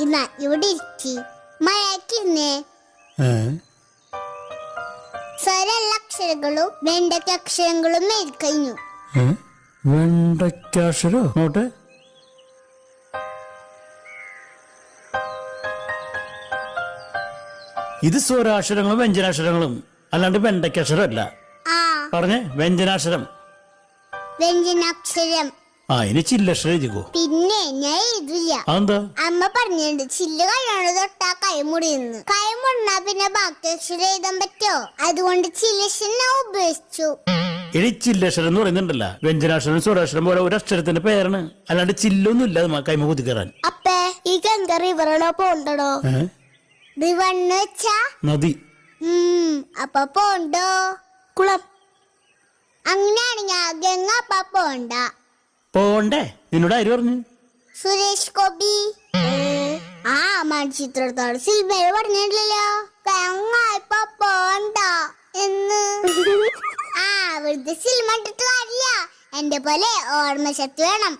ഇന്ന ഇവിടെ ഇരിക്കി. മഴക്കിരുന്നേ സ്വരല്ല അക്ഷരങ്ങളും വെണ്ടയ്ക്ക അക്ഷരങ്ങളും എഴുതി കഴിഞ്ഞു ഏ? വെണ്ടയ്ക്കാക്ഷരോ? നോട്ടെ. ഇത് സ്വരാക്ഷരങ്ങളും വ്യഞ്ജനാക്ഷരങ്ങളും. അല്ലാണ്ട് വെണ്ടയ്ക്കാക്ഷരമല്ല പറഞ്ഞേ വ്യഞ്ജനാക്ഷരം. വ്യഞ്ജനാക്ഷരം. ആ ഇനി പിന്നെ ഞാൻ എഴുതില്ല. അതെന്താ? അമ്മ പറഞ്ഞിട്ടുണ്ട് ചില്ല് തൊട്ടാ പിന്നെ ബാക്കി അക്ഷരം എഴുതാൻ പറ്റോ അതുകൊണ്ട് ചില്ലക്ഷരം ഞാൻ ഉപയോഗിച്ചു ഇനി ചില്ലക്ഷരം എന്ന് പറയുന്നുണ്ടല്ല. വ്യഞ്ജനാക്ഷരം സ്വരാക്ഷരം പോലെ ഒരു അക്ഷരത്തിന്റെ പേരാണ്. അല്ലാണ്ട് ചില്ലൊന്നും ഇല്ല അത് കൈമ കുത്തി കയറാൻ. അപ്പേ ഈ ഗംഗ റിവറാണോ പോണ്ടോ ഏ? റിവറിന് വെച്ചാ? നദി. അപ്പൊ പോണ്ടോ? കുളം. അങ്ങനെയാണെങ്കിൽ ഗംഗ അപ്പ പോണ്ട. പോണ്ടേ? നിന്നോട് ആര് പറഞ്ഞു? സുരേഷ് ഗോപി. ആ മൺചിത്രത്തോട് സിനിമയിൽ പറഞ്ഞിട്ടില്ലല്ലോ. ഇപ്പൊ പോണ്ട എന്ന്. ആ വെറുതെ സിനിമ ഇട്ടിട്ട് കാര്യമില്ല. എന്റെ പോലെ ഓർമ്മശക്തി വേണം.